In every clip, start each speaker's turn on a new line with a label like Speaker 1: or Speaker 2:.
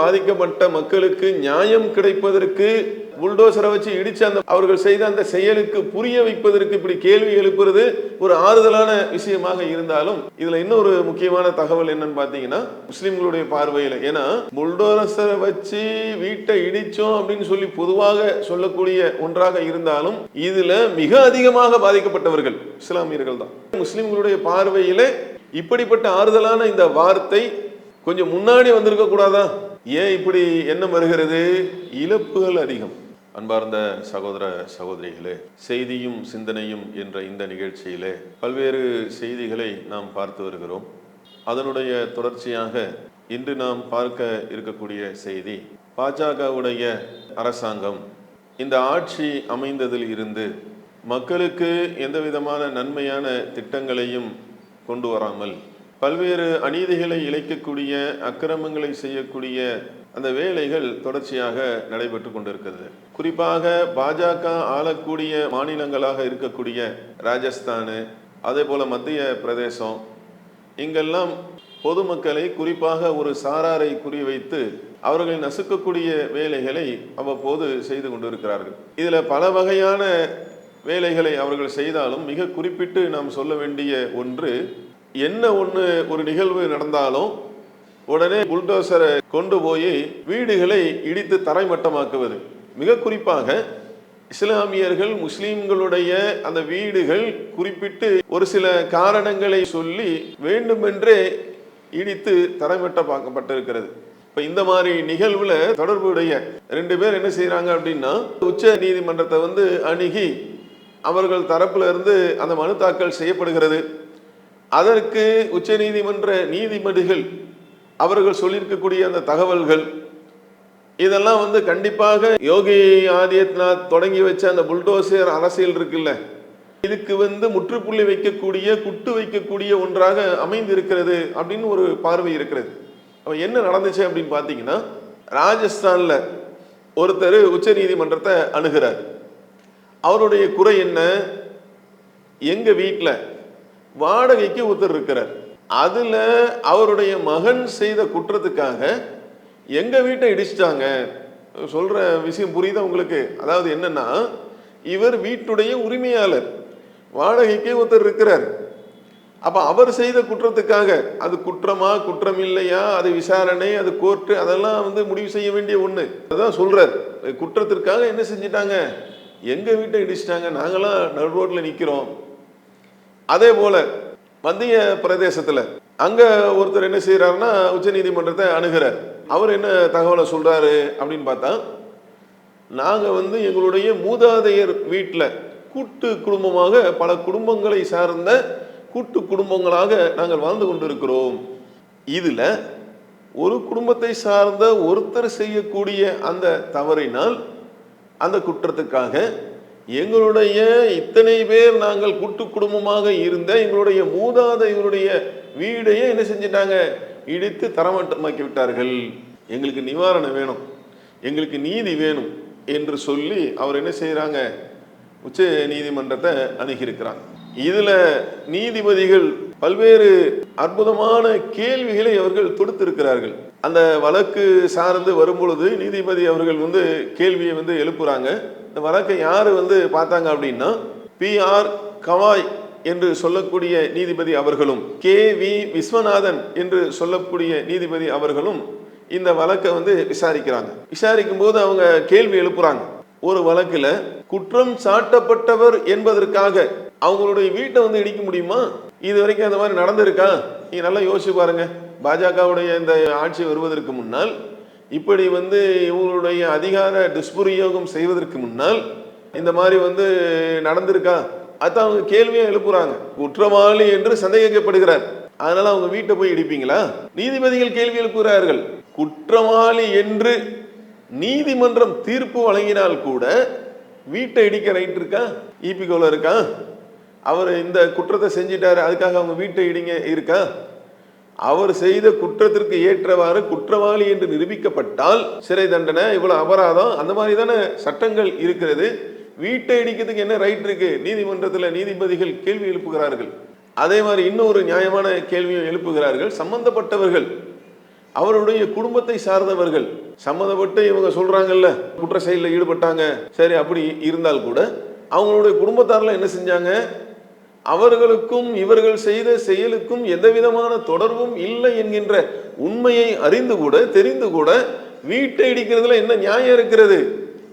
Speaker 1: பாதிக்கப்பட்ட மக்களுக்கு நியாயம் கிடைப்பதற்கு புல்டோசரை வச்சு இடிச்சு அந்த அவர்கள் செய்த அந்த செயலுக்கு புரிய வைப்பதற்கு இப்படி கேள்வி எழுப்புறது ஒரு ஆறுதலான விஷயமாக இருந்தாலும் இதுல இன்னொரு முக்கியமான தகவல் என்னன்னு பாத்தீங்கன்னா முஸ்லிம்களுடைய பார்வையில. ஏன்னா புல்டோசரை வச்சு வீட்டை இடிச்சோம் அப்படின்னு சொல்லி பொதுவாக சொல்லக்கூடிய ஒன்றாக இருந்தாலும் இதுல மிக அதிகமாக பாதிக்கப்பட்டவர்கள் இஸ்லாமியர்கள் தான். முஸ்லிம்களுடைய பார்வையில இப்படிப்பட்ட ஆறுதலான இந்த வார்த்தை கொஞ்சம் முன்னாடி வந்திருக்க கூடாதா? ஏன் இப்படி என்ன வருகிறது? இழப்புகள் அதிகம். அன்பார்ந்த சகோதர சகோதரிகளே செய்தியும் சிந்தனையும் என்ற இந்த நிகழ்ச்சியிலே பல்வேறு செய்திகளை நாம் பார்த்து வருகிறோம். அதனுடைய தொடர்ச்சியாக இன்று நாம் பார்க்க இருக்கக்கூடிய செய்தி பாஜகவுடைய அரசாங்கம் இந்த ஆட்சி அமைந்ததில் இருந்து மக்களுக்கு எந்த விதமான நன்மையான திட்டங்களையும் கொண்டு வராமல் பல்வேறு அநீதிகளை இழைக்கக்கூடிய அக்கிரமங்களை செய்யக்கூடிய அந்த வேலைகள் தொடர்ச்சியாக நடைபெற்று கொண்டிருக்கிறது. குறிப்பாக பாஜக ஆளக்கூடிய மாநிலங்களாக இருக்கக்கூடிய ராஜஸ்தானு அதே போல மத்திய பிரதேசம் இங்கெல்லாம் பொதுமக்களை குறிப்பாக ஒரு சாராரை குறிவைத்து அவர்களை நசுக்கக்கூடிய வேலைகளை அவ்வப்போது செய்து கொண்டிருக்கிறார்கள். இதில் பல வகையான வேலைகளை அவர்கள் செய்தாலும் மிக குறிப்பிட்டு நாம் சொல்ல வேண்டிய ஒன்று என்ன ஒன்று ஒரு நிகழ்வு நடந்தாலும் உடனே புல்டோசரை கொண்டு போய் வீடுகளை இடித்து தரைமட்டமாக்குவது. மிக குறிப்பாக இஸ்லாமியர்கள் முஸ்லீம்களுடைய அந்த வீடுகள் குறிப்பிட்டு ஒரு சில காரணங்களை சொல்லி வேண்டுமென்றே இடித்து தரைமட்டமாக்கப்பட்டிருக்கிறது. இப்போ இந்த மாதிரி நிகழ்வில் தொடர்புடைய ரெண்டு பேர் என்ன செய்கிறாங்க அப்படின்னா உச்ச நீதிமன்றத்தை வந்து அணுகி அவர்கள் தரப்பிலிருந்து அந்த மனு தாக்கல் செய்யப்படுகிறது. அதற்கு உச்ச நீதிமன்ற நீதிபதிகள் அவர்கள் சொல்லியிருக்கக்கூடிய அந்த தகவல்கள் இதெல்லாம் வந்து கண்டிப்பாக யோகி ஆதித்யநாத் தொடங்கி வச்ச அந்த புல்டோசர் அரசியல் இருக்குல்ல இதுக்கு வந்து முற்றுப்புள்ளி வைக்கக்கூடிய குட்டு வைக்கக்கூடிய ஒன்றாக அமைந்திருக்கிறது அப்படின்னு ஒரு பார்வை இருக்கிறது. அப்ப என்ன நடந்துச்சு அப்படின்னு பார்த்தீங்கன்னா ராஜஸ்தான்ல ஒருத்தர் உச்ச நீதிமன்றத்தை அணுகிறார். அவருடைய குறை என்ன? எங்க வீட்டில் வாடகைக்கு ஒருத்தர் இருக்கிறார். அதுல அவருடைய மகன் செய்த குற்றத்துக்காக எங்க வீட்டை இடிச்சிட்டாங்க? சொல்ற விஷயம் புரியுதா உங்களுக்கு? அதாவது என்னன்னா இவர் வீட்டுடைய உரிமையாளர். வாடகைக்கே ஒருத்தர் இருக்கிறார். அப்ப அவர் செய்த குற்றத்துக்காக அது குற்றமா குற்றம் இல்லையா அது விசாரணை அது கோர்ட்டு அதெல்லாம் வந்து முடிவு செய்ய வேண்டிய ஒண்ணு. அதான் சொல்றார். குற்றத்திற்காக என்ன செஞ்சிட்டாங்க? எங்க வீட்டை இடிச்சிட்டாங்க. நாங்களாம் நடு ரோட்ல நிக்கிறோம். அதே போல மத்திய பிரதேசத்துல அங்க ஒருத்தர் என்ன செய்யறாருன்னா உச்ச நீதிமன்றத்தை அணுகிறார். அவர் என்ன தகவலை சொல்றாரு அப்படின்னு பார்த்தா நாங்க வந்து எங்களுடைய மூதாதையர் வீட்டில் கூட்டு குடும்பமாக பல குடும்பங்களை சார்ந்த கூட்டு குடும்பங்களாக நாங்கள் வாழ்ந்து கொண்டிருக்கிறோம். இதுல ஒரு குடும்பத்தை சார்ந்த ஒருத்தர் செய்யக்கூடிய அந்த தவறினால் அந்த குற்றத்துக்காக எங்களுடைய இத்தனை பேர் நாங்கள் கூட்டு குடும்பமாக இருந்த எங்களுடைய மூதாதையருடைய வீடையே என்ன செஞ்சிட்டாங்க? இடித்து தரமட்டமாக்கி விட்டார்கள். எங்களுக்கு நிவாரணம் வேணும் எங்களுக்கு நீதி வேணும் என்று சொல்லி அவர் என்ன செய்கிறாங்க உச்ச நீதிமன்றத்தை அணுகியிருக்கிறாங்க இதில் நீதிபதிகள் பல்வேறு அற்புதமான கேள்விகளை அவர்கள் தொடுத்திருக்கிறார்கள். அந்த வழக்கு சார்ந்து வரும்பொழுது நீதிபதி அவர்கள் வந்து கேள்வியை வந்து எழுப்புறாங்க. இந்த வழக்கை யார் வந்து பார்த்தாங்க அப்படின்னா பிஆர் கவாய் என்று சொல்லக்கூடிய நீதிபதி அவர்களும் கே வி விஸ்வநாதன் என்று சொல்லக்கூடிய நீதிபதி அவர்களும் இந்த வழக்கை வந்து விசாரிக்கிறாங்க. விசாரிக்கும் போது அவங்க கேள்வி எழுப்புறாங்க. ஒரு வழக்கில் குற்றம் சாட்டப்பட்டவர் என்பதற்காக அவங்களுடைய வீட்டை வந்து இடிக்க முடியுமா? இது வரைக்கும் அந்த மாதிரி நடந்திருக்கா? நீங்க நல்லா யோசிச்சு பாருங்க. பாஜகவுடைய இந்த ஆட்சி வருவதற்கு முன்னால் இப்படி வந்து இவங்களுடைய அதிகார துஷ்பிரயோகம் செய்வதற்கு முன்னால் இந்த மாதிரி வந்து நடந்திருக்கா? அதான் அவங்க கேள்வியை எழுப்புறாங்க. குற்றவாளி என்று சந்தேகிக்கப்படுகிறார். அதனால அவங்க வீட்டை போய் இடிப்பீங்களா? நீதிபதிகள் கேள்வி எழுப்புகிறார்கள். குற்றவாளி என்று நீதிமன்றம் தீர்ப்பு வழங்கினால் கூட வீட்டை இடிக்க ரைட் இருக்கா? இபிகோல இருக்கா? அவர் இந்த குற்றத்தை செஞ்சிட்டாரு அதுக்காக அவங்க வீட்டை இடிங்க இருக்கா? அவர் செய்த குற்றத்திற்கு ஏற்றவாறு குற்றவாளி என்று நிரூபிக்கப்பட்டால் சிறை தண்டனை இவ்வளவு அபராதம். அந்த மாதிரி தானே சட்டங்கள் இருக்கிறது. வீட்டை இடிக்கிறதுக்கு என்ன ரைட் இருக்கு? நீதிமன்றத்தில் நீதிபதிகள் கேள்வி எழுப்புகிறார்கள். அதே மாதிரி இன்னொரு நியாயமான கேள்வியும் எழுப்புகிறார்கள். சம்பந்தப்பட்டவர்கள் அவருடைய குடும்பத்தை சார்ந்தவர்கள் சம்மந்தப்பட்டு இவங்க சொல்றாங்கல்ல குற்ற செயலில் ஈடுபட்டாங்க. சரி அப்படி இருந்தால் கூட அவங்களுடைய குடும்பத்தாரில் என்ன செஞ்சாங்க? அவர்களுக்கும் இவர்கள் செய்த செயலுக்கும் எந்தவிதமான தொடர்பும் இல்லை என்கின்ற உண்மையை அறிந்து கூட தெரிந்து கூட வீட்டை இடிக்கிறதுல என்ன நியாயம் இருக்கிறது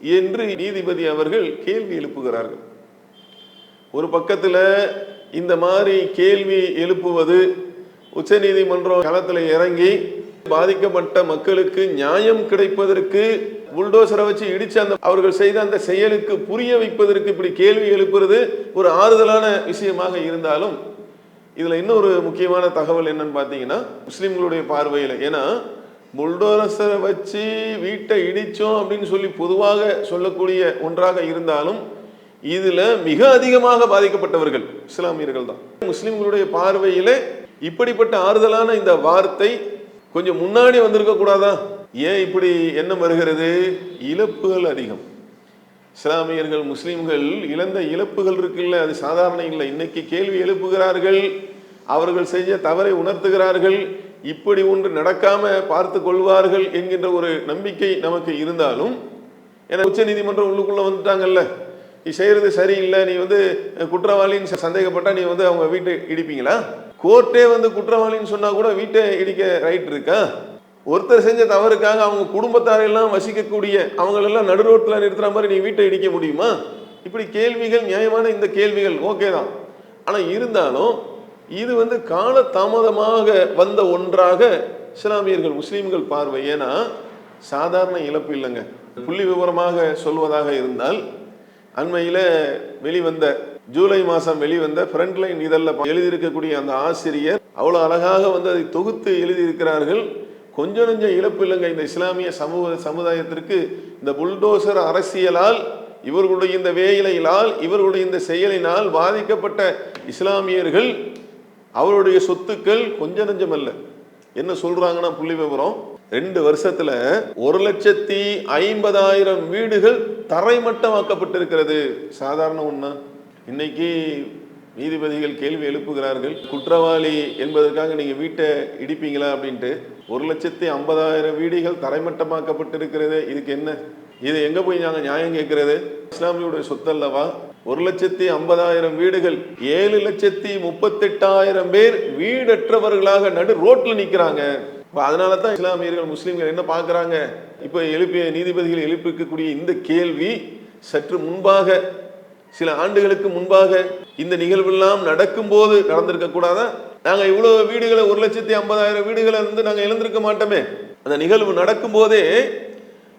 Speaker 1: என்று நீதிபதி அவர்கள் கேள்வி எழுப்புகிறார்கள். ஒரு பக்கத்தில் இந்த மாதிரி கேள்வி எழுப்புவது உச்சநீதிமன்றம் களத்தில் இறங்கி பாதிக்கப்பட்ட மக்களுக்கு நியாயம் கிடைப்பதற்கு புல்டோசரை வச்சு இடிச்சு அந்த அவர்கள் செய்த அந்த செயலுக்கு புரிய வைப்பதற்கு இப்படி கேள்வி எழுப்புறது ஒரு ஆறுதலான விஷயமாக இருந்தாலும் இதுல இன்னொரு முக்கியமான தகவல் என்னன்னு பார்த்தீங்கன்னா முஸ்லிம்களுடைய பார்வையில். ஏன்னா புல்டோசரை வச்சு வீட்டை இடிச்சோம் அப்படின்னு சொல்லி பொதுவாக சொல்லக்கூடிய ஒன்றாக இருந்தாலும் இதுல மிக அதிகமாக பாதிக்கப்பட்டவர்கள் இஸ்லாமியர்கள் தான். முஸ்லிம்களுடைய பார்வையிலே இப்படிப்பட்ட ஆறுதலான இந்த வார்த்தை கொஞ்சம் முன்னாடி வந்திருக்க கூடாதா? ஏன் இப்படி என்ன வருகிறது? இழப்புகள் அதிகம். இஸ்லாமியர்கள் முஸ்லீம்கள் இழந்த இழப்புகள் இருக்குல்ல? அது சாதாரண இல்லை. இன்னைக்கு கேள்வி எழுப்புகிறார்கள். அவர்கள் செய்ய தவறை உணர்த்துகிறார்கள். இப்படி ஒன்று நடக்காம பார்த்து கொள்வார்கள் என்கின்ற ஒரு நம்பிக்கை நமக்கு இருந்தாலும் ஏன்னா உச்ச நீதிமன்றம் உள்ளுக்குள்ள வந்துட்டாங்கல்ல. நீ செய்யறது சரியில்லை. நீ வந்து குற்றவாளின்னு சந்தேகப்பட்டா நீ வந்து அவங்க வீட்டை இடிப்பீங்களா? கோர்ட்டே வந்து குற்றவாளின்னு சொன்னா கூட வீட்டை இடிக்க ரைட் இருக்கா? ஒருத்தர் செஞ்ச தவறுக்காக அவங்க குடும்பத்தாரெல்லாம் வசிக்கக்கூடிய அவங்களெல்லாம் நடுரோட்டில் நிறுத்துற மாதிரி நீ வீட்டை இடிக்க முடியுமா? இப்படி கேள்விகள் நியாயமான இந்த கேள்விகள் ஓகே தான். ஆனால் இருந்தாலும் இது வந்து கால தாமதமாக வந்த ஒன்றாக இஸ்லாமியர்கள் முஸ்லீம்கள் பார்வை. ஏன்னா சாதாரண இழப்பு இல்லைங்க. புள்ளி விவரமாக சொல்வதாக இருந்தால் அண்மையில் வெளிவந்த ஜூலை மாதம் வெளிவந்த ஃப்ரண்ட்லைன் இதழில் எழுதியிருக்கக்கூடிய அந்த ஆசிரியர் அவ்வளோ அழகாக வந்து அதை தொகுத்து எழுதியிருக்கிறார்கள். கொஞ்சம் கொஞ்சம் இழப்பு இல்லைங்க. இந்த இஸ்லாமிய சமூக சமுதாயத்திற்கு இந்த புல்டோசர் அரசியலால் இவர்களுடைய இந்த வேலையினால் இவர்களுடைய இந்த செயலினால் பாதிக்கப்பட்ட இஸ்லாமியர்கள் அவருடைய சொத்துக்கள் கொஞ்ச நஞ்சம் அல்ல. என்ன சொல்றாங்கன்னா புள்ளி விவரம்? ரெண்டு வருஷத்துல ஒரு லட்சத்தி ஐம்பதாயிரம் வீடுகள் தரைமட்டமாக்கப்பட்டிருக்கிறது. சாதாரண ஒண்ணா? இன்னைக்கு நீதிபதிகள் கேள்வி எழுப்புகிறார்கள். குற்றவாளி என்பதற்காக நீங்க வீட்டை இடிப்பீங்களா அப்படின்ட்டு. ஒரு லட்சத்தி ஐம்பதாயிரம் வீடுகள் தரைமட்டமாக்கப்பட்டிருக்கிறது இதுக்கு என்ன? இது எங்க போய் நாங்கள் நியாயம் கேட்கறது? இஸ்லாமியுடைய சொத்தல்லவா ஒரு லட்சத்தி ஐம்பதாயிரம் வீடுகள் ஏழு லட்சத்தி முப்பத்தெட்டாயிரம் பேர் வீடற்றவர்களாக நடு ரோட்ல நிக்கிறாங்க. இப்போ அதனால தான் இஸ்லாமியர்கள் முஸ்லீம்கள் என்ன பார்க்குறாங்க? இப்போ எழுப்பிய நீதிபதிகள் எழுப்பிக்கக்கூடிய இந்த கேள்வி சற்று முன்பாக சில ஆண்டுகளுக்கு முன்பாக இந்த நிகழ்வெல்லாம் நடக்கும்போது நடந்திருக்க நாங்கள் இவ்வளோ வீடுகளை ஒரு லட்சத்தி ஐம்பதாயிரம் வீடுகளை இருந்து நாங்கள் எழுந்திருக்க மாட்டோமே. அந்த நிகழ்வு நடக்கும் போதே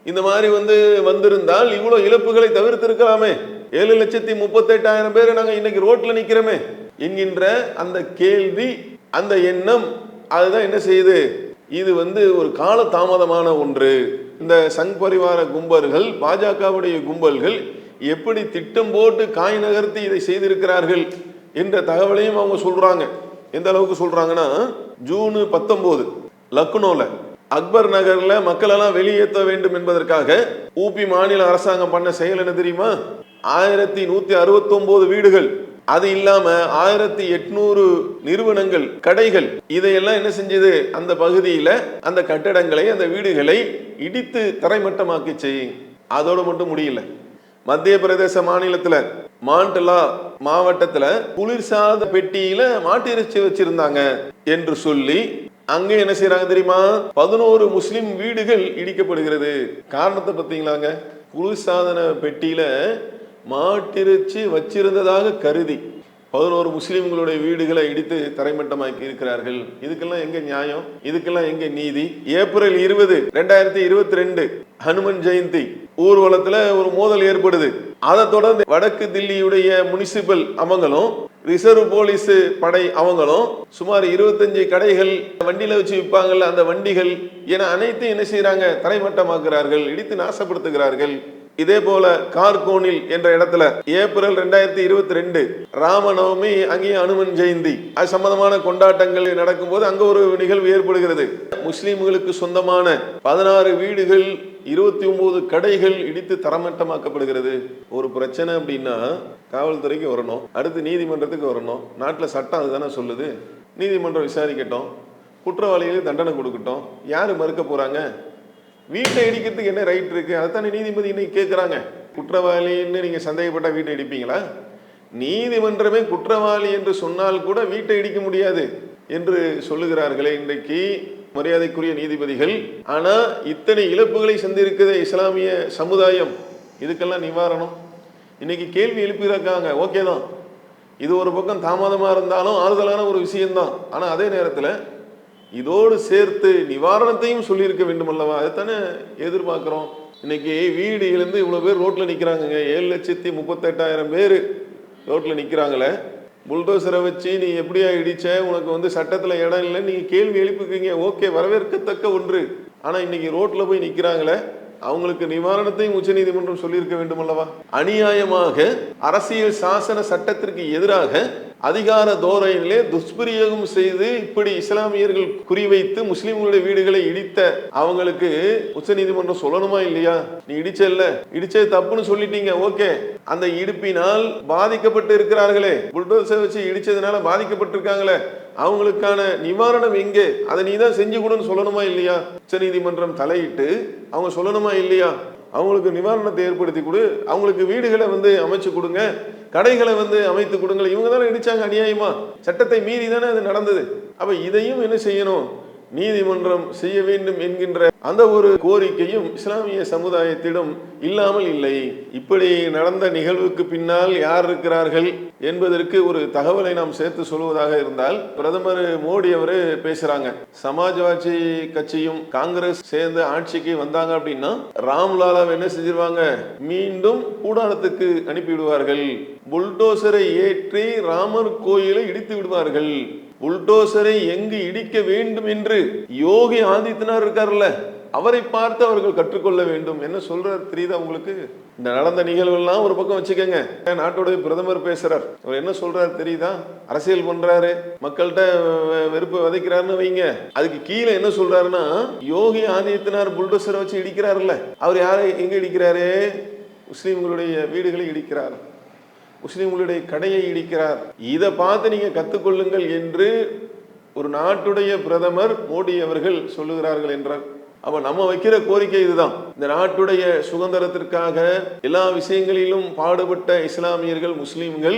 Speaker 1: இந்த மாதிரி வந்து வந்திருந்தால் இவ்வளோ இழப்புகளை தவிர்த்திருக்கலாமே. ஏழு லட்சத்தி முப்பத்தெட்டாயிரம் பேர் நாங்கள் இன்னைக்கு ரோட்டில் நிற்கிறோமே என்கின்ற அந்த கேள்வி அந்த எண்ணம் அதுதான் என்ன செய்யுது? இது வந்து ஒரு கால தாமதமான ஒன்று. இந்த சங் பரிவார கும்பல்கள் பாஜகவுடைய கும்பல்கள் எப்படி திட்டம் போட்டு காய் நகர்த்தி இதை செய்திருக்கிறார்கள் என்ற தகவலையும் அவங்க சொல்றாங்க. எந்த அளவுக்கு சொல்றாங்கன்னா ஜூன் பத்தொன்பது லக்னோல அக்பர் நகர்ல மக்களெல்லாம் வெளியேற்ற வேண்டும் என்பதற்காக ஊபி மாநில அரசாங்கம் பண்ண செயல் என்ன தெரியுமா? ஆயிரத்தி நூத்தி அறுபத்தி ஒன்பது வீடுகள். அது இல்லாம ஆயிரத்தி எட்நூறு நிறுவனங்கள் கடைகள் இதையெல்லாம் என்ன செஞ்சது? அந்த பகுதியில அந்த கட்டடங்களை அந்த வீடுகளை இடித்து தரைமட்டமாக்கிச்சு அதோடு மட்டும் முடியல. மத்திய பிரதேச மாநிலத்துல மாண்டலா மாவட்டத்துல குளிர்சாத பெட்டியில மாட்டு இறைச்சி வச்சிருந்தாங்க என்று சொல்லி அங்க என்ன செய்யறாங்க தெரியுமா? பதினோரு முஸ்லிம் வீடுகள் இடிக்கப்படுகிறது. காரணத்தை பார்த்தீங்களாங்க? குளிர்சாதன பெட்டியில மாட்டிறைச்சி வச்சிருந்ததாக கருதி பதினோரு முஸ்லிம்களுடைய வீடுகளை இடித்து தரைமட்டமாக்கி இருக்கிறார்கள். இதுக்கெல்லாம் எங்க நியாயம்? இதுக்கெல்லாம் எங்க நீதி? ஏப்ரல் இருபது ரெண்டாயிரத்தி இருபத்தி ரெண்டு ஹனுமன் ஜெயந்தி ஊர்வலத்துல ஒரு மோதல் ஏற்படுது. அதை தொடர்ந்து வடக்கு தில்லியுடைய முனிசிபல் அவங்களும் ரிசர்வ் போலீஸ் படை அவங்களும் சுமார் இருபத்தஞ்சு கடைகள் வண்டியில வச்சு விற்பாங்கல்ல அந்த வண்டிகள் என அனைத்தையும் என்ன செய்யறாங்க தரைமட்டமாக்குறார்கள் இடித்து நாசப்படுத்துகிறார்கள். இதே போல கார்கோனில் என்ற இடத்துல ஏப்ரல் ரெண்டாயிரத்தி இருபத்தி ரெண்டு ராமநவமி அங்கேயும் அனுமன் ஜெயந்தி. அது சம்பந்தமான கொண்டாட்டங்கள் நடக்கும்போது அங்க ஒரு நிகழ்வு ஏற்படுகிறது. முஸ்லீம்களுக்கு சொந்தமான பதினாறு வீடுகள் இருபத்தி ஒன்பது கடைகள் இடித்து தரமட்டமாக்கப்படுகிறது. ஒரு பிரச்சனை அப்படின்னா காவல்துறைக்கு வரணும். அடுத்து நீதிமன்றத்துக்கு வரணும். நாட்டில் சட்டம் அதுதானே சொல்லுது. நீதிமன்றம் விசாரிக்கட்டும். குற்றவாளிகளுக்கு தண்டனை கொடுக்கட்டும். யார் மறுக்க போகிறாங்க வீட்டை இடிக்கிறதுக்கு என்ன ரைட் இருக்குது அதைத்தானே நீதிபதி இன்னைக்கு கேட்குறாங்க குற்றவாளின்னு நீங்கள் சந்தேகப்பட்டால் வீட்டை இடிப்பீங்களா? நீதிமன்றமே குற்றவாளி என்று சொன்னால் கூட வீட்டை இடிக்க முடியாது என்று சொல்லுகிறார்களே இன்றைக்கு. மரியாதைக்குரிய நீதிபதிகள். ஆனா இத்தனை இழப்புகளை சந்திருக்கிற இஸ்லாமிய சமுதாயம் இதுக்கெல்லாம் நிவாரணம்? இன்னைக்கு கேள்வி எழுப்பியிருக்காங்க. ஓகே தான். இது ஒரு பக்கம் தாமதமா இருந்தாலும் ஆறுதலான ஒரு விஷயம்தான். ஆனா அதே நேரத்துல இதோடு சேர்த்து நிவாரணத்தையும் சொல்லியிருக்க வேண்டும் அல்லவா? அதைத்தானே எதிர்பார்க்கிறோம். இன்னைக்கு வீடு இழந்து இவ்வளவு பேர் ரோட்ல நிற்கிறாங்கங்க ஏழு லட்சத்தி முப்பத்தெட்டாயிரம் பேர் ரோட்ல நிக்கிறாங்களே. புல்டோசரை வச்சு நீ எப்படியா இடிச்ச? உனக்கு வந்து சட்டத்தில் இடம் இல்லை நீங்கள் கேள்வி எழுப்புக்கிறீங்க ஓகே வரவேற்கத்தக்க ஒன்று. ஆனால் இன்னைக்கு ரோட்டில் போய் நிற்கிறாங்களே அவங்களுக்கு நிவாரணத்தையும் உச்சநீதிமன்றம் சொல்லியிருக்க வேண்டும் அல்லவா அநியாயமாக அரசியல் சாசன சட்டத்திற்கு எதிராக அதிகார தோரணையிலே துஷ்பிரயோகம் செய்து இப்படி இஸ்லாமியர்கள் குறிவைத்து முஸ்லிம்களுடைய வீடுகளை இடித்த அவங்களுக்கு உச்சநீதிமன்றம் சொல்லணுமா இல்லையா? நீ இடிச்சல்ல இடிச்சது தப்புன்னு சொல்லிட்டீங்க. ஓகே. அந்த இடிப்பினால் பாதிக்கப்பட்டு இருக்கிறார்களே. புல்டோசர் வச்சு இடிச்சதுனால பாதிக்கப்பட்டிருக்காங்களே. அவங்களுக்கான நிவாரணம் எங்கே? அதை நீ தான் செஞ்சு கொடுன்னு சொல்லணுமா இல்லையா? உச்சநீதிமன்றம் தலையிட்டு அவங்க சொல்லணுமா இல்லையா? அவங்களுக்கு நிவாரணத்தை ஏற்படுத்தி கொடு. அவங்களுக்கு வீடுகளை வந்து அமைச்சு கொடுங்க. கடைகளை வந்து அமைத்து கொடுங்கள். இவங்க தானே இடிச்சாங்க அநியாயமா? சட்டத்தை மீறி தானே அது நடந்தது. அப்ப இதையும் என்ன செய்யணும்? நீதிமன்றம் செய்ய வேண்டும் என்கின்ற அந்த ஒரு கோரிக்கையும் இஸ்லாமிய சமுதாயத்திடம் இல்லாமல் இல்லை. இப்படி நடந்த நிகழ்வுக்கு பின்னால் யார் இருக்கிறார்கள் என்பதற்கு ஒரு தகவலை நாம் சேர்த்து சொல்வதாக இருந்தால் பிரதமர் மோடி அவர் பேசுறாங்க. சமாஜ்வாதி கட்சியும் காங்கிரஸ் சேர்ந்து ஆட்சிக்கு வந்தாங்க அப்படின்னா ராம்லாலாவை என்ன செஞ்சிருவாங்க? மீண்டும் கூடாரத்துக்கு அனுப்பிவிடுவார்கள். புல்டோசரை ஏற்றி ராமர் கோயிலை இடித்து விடுவார்கள். புல்டோசரை எங்கு இடிக்க வேண்டும் என்று யோகி ஆதித்யநாத் இருக்கார்ல அவரை பார்த்து அவர்கள் கற்றுக்கொள்ள வேண்டும். என்ன சொல்றார் தெரியுதா உங்களுக்கு? இந்த நடந்த நிகழ்வுகள்லாம் ஒரு பக்கம் வச்சுக்கோங்க. நாட்டோட பிரதமர் பேசுறார். அவர் என்ன சொல்றாரு தெரியுதா? அரசியல் பண்றாரு. மக்கள்கிட்ட வெ- விதைக்கிறாருன்னு வைங்க. அதுக்கு கீழே என்ன சொல்றாருன்னா யோகி ஆதித்யநாத் புல்டோசரை வச்சு இடிக்கிறாருல்ல. அவர் யாரை எங்க இடிக்கிறாரு? முஸ்லீம்களுடைய வீடுகளை இடிக்கிறார். முஸ்லீம்களுடைய கடையை இடிக்கிறார். இதை பார்த்து நீங்க கத்துக்கொள்ளுங்கள் என்று ஒரு நாட்டுடைய பிரதமர் மோடி அவர்கள் சொல்லுகிறார்கள் என்றார் அப்ப நம்ம வைக்கிற கோரிக்கை இதுதான். இந்த நாட்டுடைய சுதந்திரத்திற்காக எல்லா விஷயங்களிலும் பாடுபட்ட இஸ்லாமியர்கள் முஸ்லீம்கள்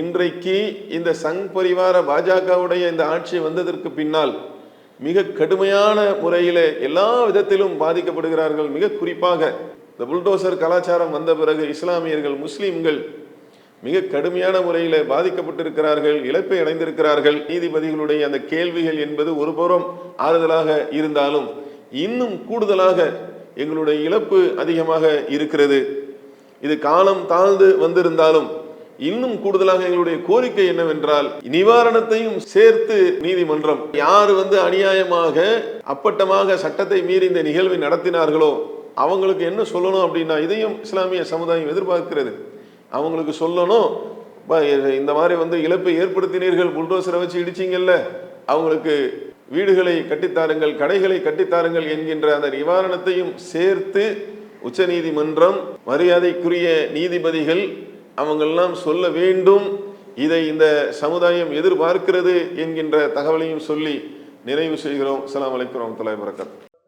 Speaker 1: இன்றைக்கு இந்த சங் பரிவார பாஜகவுடைய இந்த ஆட்சி வந்ததற்கு பின்னால் மிக கடுமையான முறையில் எல்லா விதத்திலும் பாதிக்கப்படுகிறார்கள். மிக குறிப்பாக இந்த புல்டோசர் கலாச்சாரம் வந்த பிறகு இஸ்லாமியர்கள் முஸ்லீம்கள் மிக கடுமையான முறையில் பாதிக்கப்பட்டிருக்கிறார்கள் இழப்பை அடைந்திருக்கிறார்கள். நீதிபதிகளுடைய அந்த கேள்விகள் என்பது ஒருபுறம் ஆறுதலாக இருந்தாலும் இன்னும் கூடுதலாக எங்களுடைய இழப்பு அதிகமாக இருக்கிறது. இது காலம் தாழ்ந்து வந்திருந்தாலும் இன்னும் கூடுதலாக எங்களுடைய கோரிக்கை என்னவென்றால் நிவாரணத்தையும் சேர்த்து நீதிமன்றம் யார் வந்து அநியாயமாக அப்பட்டமாக சட்டத்தை மீறி இந்த நிகழ்வை நடத்தினார்களோ அவங்களுக்கு என்ன சொல்லணும் அப்படின்னா இதையும் இஸ்லாமிய சமுதாயம் எதிர்பார்க்கிறது. அவங்களுக்கு சொல்லணும். இந்த மாதிரி வந்து இழப்பை ஏற்படுத்தினீர்கள் புல்டோசரை வச்சு இடிச்சிங்கல்ல. அவங்களுக்கு வீடுகளை கட்டித்தாருங்கள் கடைகளை கட்டித்தாருங்கள் என்கின்ற அந்த நிவாரணத்தையும் சேர்த்து உச்சநீதிமன்றம் மரியாதைக்குரிய நீதிபதிகள் அவங்கெல்லாம் சொல்ல வேண்டும். இதை இந்த சமுதாயம் எதிர்பார்க்கிறது என்கின்ற தகவலையும் சொல்லி நிறைவு செய்கிறோம். அஸ்ஸலாமு அலைக்கும் வரமத்துல வபரகாத்துஹு.